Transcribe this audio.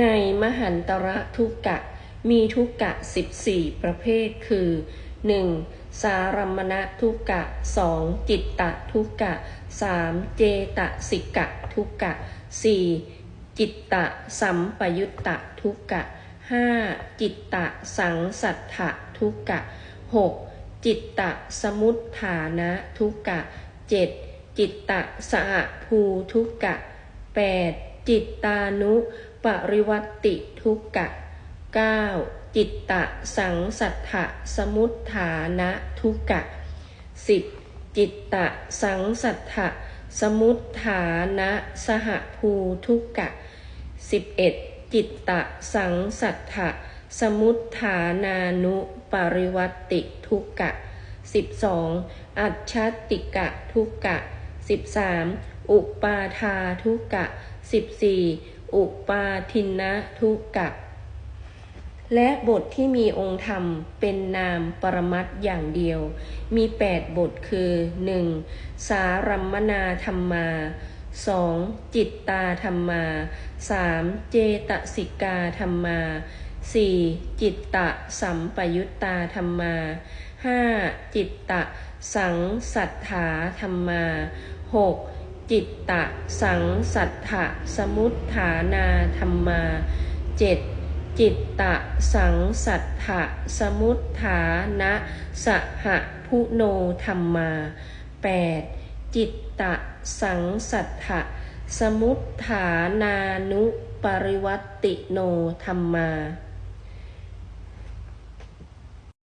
ในมหันตระทุกกะ มีทุกกะ 14 ประเภทคือ 1. สารัมมณทุกกะ 2. จิตตะทุกกะ 3. เจตสิกะทุกกะ 4. จิตตะสัมปยุตตะทุกกะ 5. จิตตะสังสัทธะทุกกะ 6. จิตตะสมุทฐานะทุกกะ 7. จิตตะสหภูทุกกะ 8. จิตตานุ ปริวัติทุกกะ 9. จิตตะสังสัทธะสมุทฐานะทุกกะ 10. จิตตะสังสัทธะสมุทฐานะสหภูทุกกะ 11. จิตตะสังสัทธะสมุทฐานานุปริวัตติทุกกะ 12. อัจฉติกะทุกกะ 13. อุปาทาทุกกะ 14. อุปาทินะทุกกะ และบทที่มีองค์ธรรมเป็นนามปรมัตถ์อย่างเดียว มี 8 บทคือ 1. สารัมมนาธรรมา 2. จิตตาธรรมา 3. เจตสิกาธรรมา 4. จิตตะสัมปยุตตาธรรมา 5. จิตตะสังสัทธาธรรมา 6. จิตตะ สังสัทธะสมุทฐานาธรรมา 7. จิตตะ สังสัทธะสมุทฐานะสหพุโนธรรมา 8. จิตตะ สังสัทธะสมุทฐานานุปริวัติโนธรรมา